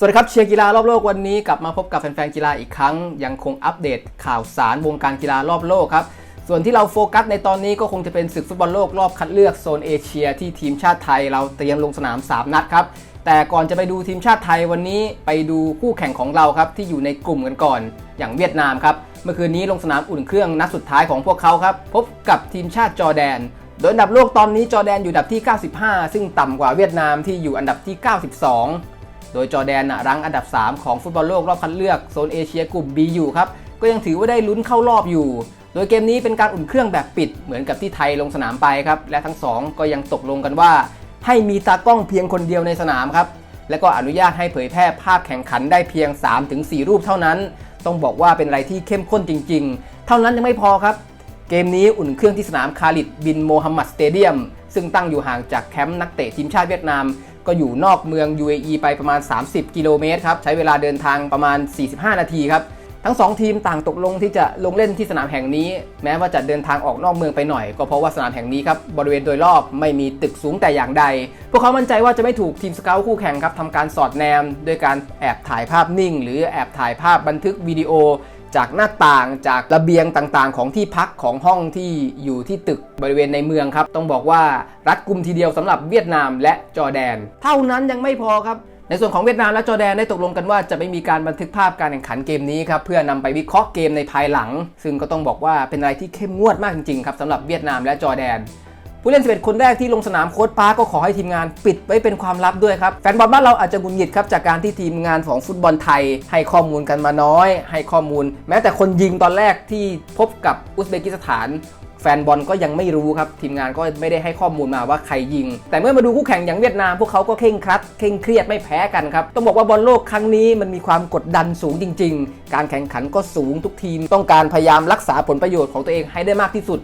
สวัสดีครับเชียร์กีฬารอบโลกวันนี้กลับมาพบกับแฟนๆกีฬาอีกครั้ง ยังคงอัปเดตข่าวสารวงการกีฬารอบโลกครับ ส่วนที่เราโฟกัสในตอนนี้ก็คงจะเป็นศึกฟุตบอลโลกรอบคัดเลือกโซนเอเชีย ที่ทีมชาติไทยเราเตรียมลงสนาม 3 นัดครับ แต่ก่อนจะไปดูทีมชาติไทยวันนี้ไปดูคู่แข่งของเราครับที่อยู่ในกลุ่มกันก่อน อย่างเวียดนามครับเมื่อคืนนี้ลงสนามอุ่นเครื่องนัดสุดท้ายของพวกเขาครับพบกับทีมชาติจอแดนโดยอันดับโลกตอนนี้จอแดนอยู่อันดับที่ 95 ซึ่งต่ำกว่าเวียดนามที่อยู่อันดับที่ 92 โดยจอแดนรั้งอันดับ 3 ของฟุตบอลโลกรอบคัดเลือกโซนเอเชียกลุ่ม B อยู่ครับ ก็ยังถือว่าได้ลุ้นเข้ารอบอยู่ โดยเกมนี้เป็นการอุ่นเครื่องแบบปิดเหมือนกับที่ไทยลงสนามไปครับ และทั้งสองก็ยังตกลงกันว่า ให้มีตากล้องเพียงคนเดียวในสนามครับ และก็อนุญาตให้เผยแพร่ภาพแข่งขันได้เพียง 3-4 รูปเท่านั้น ต้องบอกว่าเป็นอะไรที่เข้มข้นจริง ๆ เท่านั้นยังไม่พอครับ เกมนี้อุ่นเครื่องที่สนามคาลิดบินโมฮัมหมัดสเตเดียมซึ่งตั้งอยู่ห่างจากแคมป์นักเตะทีมชาติเวียดนาม ก็อยู่นอกเมือง UAE ไปประมาณ 30 กิโลเมตรครับ ใช้เวลาเดินทางประมาณ 45 นาทีครับ ทั้ง 2 ทีมต่างตกลงที่จะลงเล่นที่สนามแห่งนี้ แม้ว่าจะเดินทางออกนอกเมืองไปหน่อย ก็เพราะว่าสนามแห่งนี้ครับบริเวณโดยรอบไม่มีตึกสูงแต่อย่างใด พวกเขามั่นใจว่าจะไม่ถูกทีมสเกลคู่แข่งครับทำการสอดแนมด้วยการแอบถ่ายภาพนิ่ง หรือแอบถ่ายภาพบันทึกวิดีโอ จากหน้าต่างจากระเบียงต่างๆ ของที่พักของห้องที่อยู่ที่ตึกบริเวณในเมืองครับ ต้องบอกว่ารัดกุมทีเดียวสำหรับเวียดนามและจอร์แดน เท่านั้นยังไม่พอครับ ในส่วนของเวียดนามและจอร์แดนได้ตกลงกันว่าจะไม่มีการบันทึกภาพการแข่งขันเกมนี้ครับเพื่อนำไปวิเคราะห์เกมในภายหลัง ซึ่งก็ต้องบอกว่าเป็นอะไรที่เข้มงวดมากจริงๆครับสำหรับเวียดนามและจอร์แดน ผู้เล่น 11 คนแรกที่ลงสนามโค้ชปาร์กก็ขอให้ทีมงานปิดไว้เป็นความลับด้วยครับ แฟนบอลบ้านเราอาจจะหงุดหงิดครับ จากการที่ทีมงานของฟุตบอลไทย ให้ข้อมูลกันมาน้อย ให้ข้อมูล แม้แต่คนยิงตอนแรกที่พบกับอุซเบกิสถานแฟนบอลก็ยังไม่รู้ครับ ทีมงานก็ไม่ได้ให้ข้อมูลมาว่าใครยิง แต่เมื่อมาดูคู่แข่งอย่างเวียดนาม พวกเขาก็เคร่งครัดเคร่งเครียดไม่แพ้กันครับ ต้องบอกว่าบอลโลกครั้งนี้มันมีความกดดันสูงจริง ๆ การแข่งขันก็สูงทุกทีม ต้องการพยายามรักษาผลประโยชน์ของตัวเองให้ได้มากที่สุด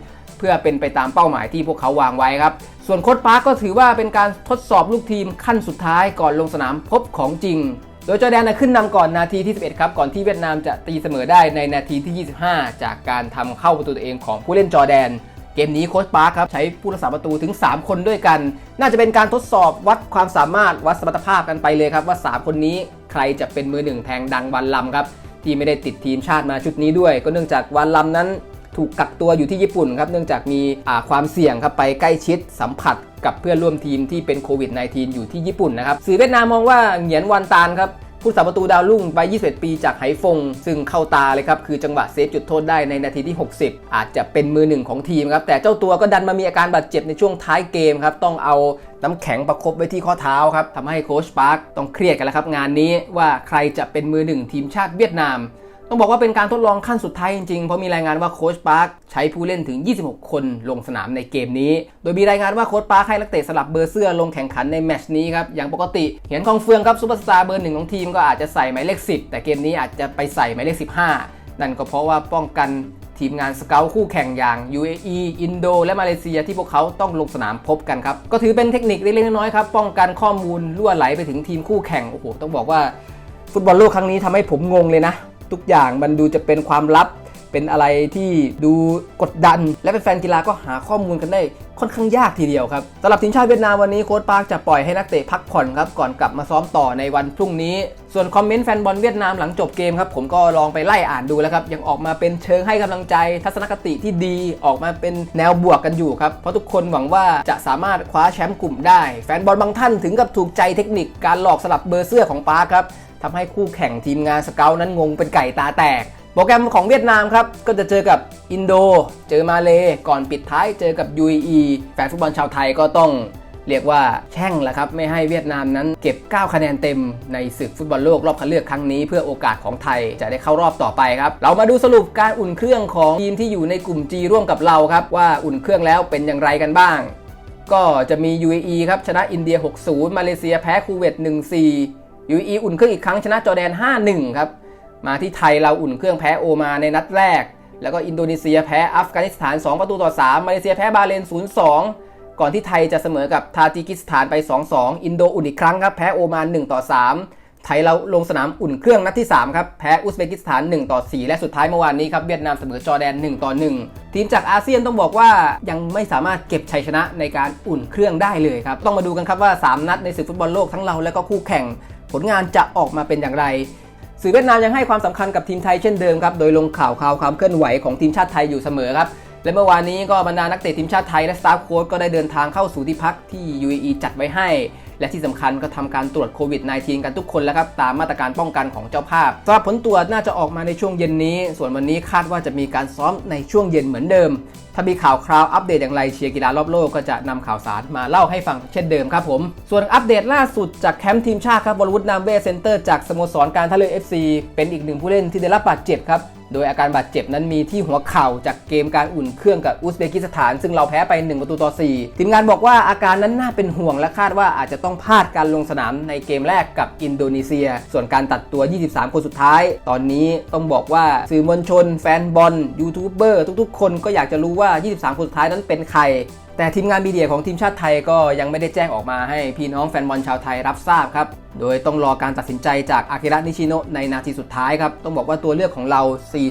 พื่อเป็นไปตามเป้าหมายที่พวกเขาวางไว้ครับ ส่วนโค้ชปาร์กก็ถือว่าเป็นการทดสอบลูกทีมขั้นสุดท้ายก่อนลงสนามพบของจริง โดยจอแดนนะขึ้นนำก่อนนาทีที่ 11 ครับ ก่อนที่เวียดนามจะตีเสมอได้ในนาทีที่ 25 จากการทำเข้าประตูตัวเองของผู้เล่นจอแดนเกมนี้โค้ชปาร์คครับ ใช้ผู้รักษาประตูถึง 3 คนด้วยกัน น่าจะเป็นการทดสอบวัดความสามารถวัดสมรรถภาพกันไปเลยครับ ว่า 3 คนนี้ใครจะเป็นมือหนึ่งแทงดังวันลำครับ ที่ไม่ได้ติดทีมชาติมาชุดนี้ด้วย ก็เนื่องจากวันลำนั้น ถูกกักตัวอยู่ที่ญี่ปุ่นครับเนื่องจากมีความเสี่ยงครับไปใกล้ชิดสัมผัสกับเพื่อนร่วมทีมที่เป็นโควิด -19 อยู่ที่ญี่ปุ่นนะครับสื่อเวียดนามมองว่าเหงียนวันตานครับผู้สาประตูดาวรุ่งวัย 21 ปีจากไหฟง ซึ่งเข้าตาเลยครับ คือจังหวะเซฟจุดโทษได้ในนาทีที่ 60 อาจจะเป็นมือหนึ่งของทีมครับ แต่เจ้าตัวก็ดันมามีอาการบาดเจ็บในช่วงท้ายเกมครับ ต้องเอาน้ำแข็งประคบไว้ที่ข้อเท้าครับทำให้โค้ชปาร์คต้องเครียดกันแล้วครับงานนี้ว่าใครจะเป็นมือหนึ่งทีมชาติเวียดนาม ต้องบอกว่าเป็นการทดลองขั้นสุดท้ายจริงๆ เพราะมีรายงานว่าโค้ชปาร์คใช้ผู้เล่นถึง 26 คนลงสนามในเกมนี้ โดยมีรายงานว่าโค้ชปาร์คให้นักเตะสลับเบอร์เสื้อลงแข่งขันในแมชนี้ครับ อย่างปกติ เหียนคองเฟืองครับซูเปอร์สตาร์เบอร์หนึ่งของทีมก็อาจจะใส่หมายเลข 10 แต่เกมนี้อาจจะไปใส่หมายเลข 15 นั่นก็เพราะว่าป้องกันทีมงานสเกลคู่แข่งอย่าง UAE อินโด และมาเลเซียที่พวกเขาต้องลงสนามพบกันครับ ก็ถือเป็นเทคนิคเล็กๆน้อยๆครับ ป้องกันข้อมูลรั่วไหลไปถึงทีมคู่แข่ง โอ้โห ต้องบอกว่าฟุตบอลโลกครั้งนี้ทำให้ผมงงเลยนะ ทุกอย่างมันดูจะเป็นความลับ เป็นอะไรที่ดูกดดัน และเป็นแฟนกีฬาก็หาข้อมูลกันได้ค่อนข้างยากทีเดียวครับสำหรับทีมชาติเวียดนามวันนี้โค้ชปาร์คจะปล่อยให้นักเตะพักผ่อนครับก่อนกลับมาซ้อมต่อในวันพรุ่งนี้ ส่วนคอมเมนต์แฟนบอลเวียดนามหลังจบเกมครับผมก็ลองไปไล่อ่านดูแล้วครับยังออกมาเป็นเชิงให้กำลังใจ ทัศนคติที่ดีออกมาเป็นแนวบวกกันอยู่ครับเพราะทุกคนหวังว่าจะสามารถคว้าแชมป์กลุ่มได้ แฟนบอลบางท่านถึงกับถูกใจเทคนิคการหลอกสลับเบอร์เสื้อของปาร์คครับ ทำให้คู่แข่งทีมงานสเกลนั้นงงเป็นไก่ตาแตก โปรแกรมของเวียดนามครับ ก็จะเจอกับอินโด เจอมาเลก่อนปิดท้ายเจอกับ UAE แฟนฟุตบอลชาวไทยก็ต้องเรียกว่าแช่งแหละครับ ไม่ให้เวียดนามนั้นเก็บ 9 คะแนนเต็มในศึกฟุตบอลโลกรอบคัดเลือกครั้งนี้ เพื่อโอกาสของไทยจะได้เข้ารอบต่อไปครับ เรามาดูสรุปการอุ่นเครื่องของทีมที่อยู่ในกลุ่ม G ร่วมกับเราครับ ว่าอุ่นเครื่องแล้วเป็นอย่างไรกันบ้าง ก็จะมี UAE ครับชนะอินเดีย 6-0 มาเลเซียแพ้คูเวต1-4 UAE อุ่นเครื่องอีกครั้งชนะจอแดน 5-1 ครับ มาที่ไทยเราอุ่นเครื่องแพ้โอมาในนัดแรก แล้วก็อินโดนีเซียแพ้อัฟกานิสถาน 2 ประตูต่อ 3 มาเลเซียแพ้บาเรน0-2 ก่อนที่ไทยจะเสมอกับทาจิกิสถานไป 2-2 อินโดอุ่นอีกครั้งครับแพ้โอมาน1ต่อ 3 ไทยเราลงสนามอุ่นเครื่องนัดที่3ครับแพ้อุซเบกิสถาน1ต่อ4และสุดท้ายเมื่อวานนี้ครับเวียดนามเสมอจอแดน1ต่อ1ทีมจากอาเซียนต้องบอกว่ายังไม่สามารถเก็บชัยชนะในการอุ่นเครื่องได้เลยครับต้องมาดูกันครับว่า 3 นัดในศึกฟุตบอลโลกทั้งเราและก็คู่แข่ง ผลงานจะออกมาเป็นอย่างไรสื่อเวียดนามยังให้ความสำคัญกับทีมไทยเช่นเดิมครับโดยลงข่าวข่าวความเคลื่อนไหวของทีมชาติไทยอยู่เสมอครับและเมื่อวานนี้ก็บรรดานักเตะทีมชาติไทยและสตาฟโค้ชก็ได้เดินทางเข้าสู่ที่พักที่ UAE จัดไว้ให้ และที่สำคัญก็ทำการตรวจโควิด -19 กันทุกคนแล้วครับ ตามมาตรการป้องกันของเจ้าภาพสำหรับผลตรวจน่าจะออกมาในช่วงเย็นนี้ ส่วนวันนี้คาดว่าจะมีการซ้อมในช่วงเย็นเหมือนเดิม ถ้ามีข่าวคราวอัปเดตอย่างไรเชียร์กีฬารอบโลกก็จะนำข่าวสารมาเล่าให้ฟังเช่นเดิมครับผม ส่วนอัปเดตล่าสุดจากแคมป์ทีมชาติครับบอลวุฒนามเวเซนเตอร์จากสโมสรการท่าเรือ FC เป็นอีกหนึ่งผู้เล่นที่ได้รับบาดเจ็บครับโดยอาการบาดเจ็บนั้นมีที่หัวเข่าจากเกมการอุ่นเครื่องกับอุซเบกิสถาน ซึ่งเราแพ้ไป 1 ประตูต่อ 4 ทีมงานบอกว่าอาการนั้นน่าเป็นห่วงและคาดว่าอาจจะต้องพลาดการลงสนามในเกมแรกกับอินโดนีเซีย ส่วนการตัดตัว 23 คนสุดท้าย ตอนนี้ต้องบอกว่าสื่อมวลชน แฟนบอลยูทูบเบอร์ทุกๆ คนก็อยากจะรู้ว่า 23 คนสุดท้ายนั้นเป็นใครแต่ทีมงานมีเดียของทีมชาติไทยก็ยังไม่ได้แจ้งออกมาให้พี่น้องแฟนบอลชาวไทยรับทราบครับ โดยต้องรอการตัดสินใจจากอากิระนิชิโนะในนาทีสุดท้ายครับ ต้องบอกว่าตัวเลือกของเรา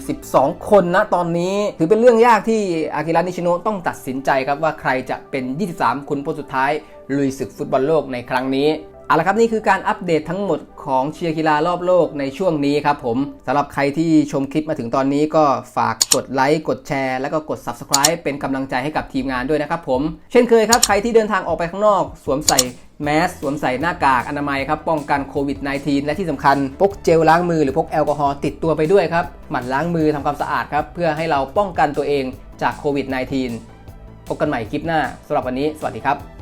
42 คนนะตอนนี้ ถือเป็นเรื่องยากที่อากิระนิชิโนะต้องตัดสินใจครับว่าใครจะเป็น 23 คนคนสุดท้ายลุยศึกฟุตบอลโลกในครั้งนี้ เอาละครับนี่คือการอัปเดตทั้งหมดของเชียร์กีฬารอบโลกในช่วงนี้ครับผมสำหรับใครที่ชมคลิปมาถึงตอนนี้ก็ฝากกดไลค์กดแชร์แล้วก็กด Subscribe เป็นกำลังใจให้กับทีมงานด้วยนะครับผม เช่นเคยครับใครที่เดินทางออกไปข้างนอกสวมใส่แมสสวมใส่หน้ากากอนามัยครับป้องกันโควิด -19 และที่สำคัญพกเจลล้างมือหรือพกแอลกอฮอล์ติดตัวไปด้วยครับ หมั่นล้างมือทำความสะอาดครับเพื่อให้เราป้องกันตัวเองจากโควิด -19 พบกันใหม่คลิปหน้าสำหรับวันนี้ สวัสดีครับ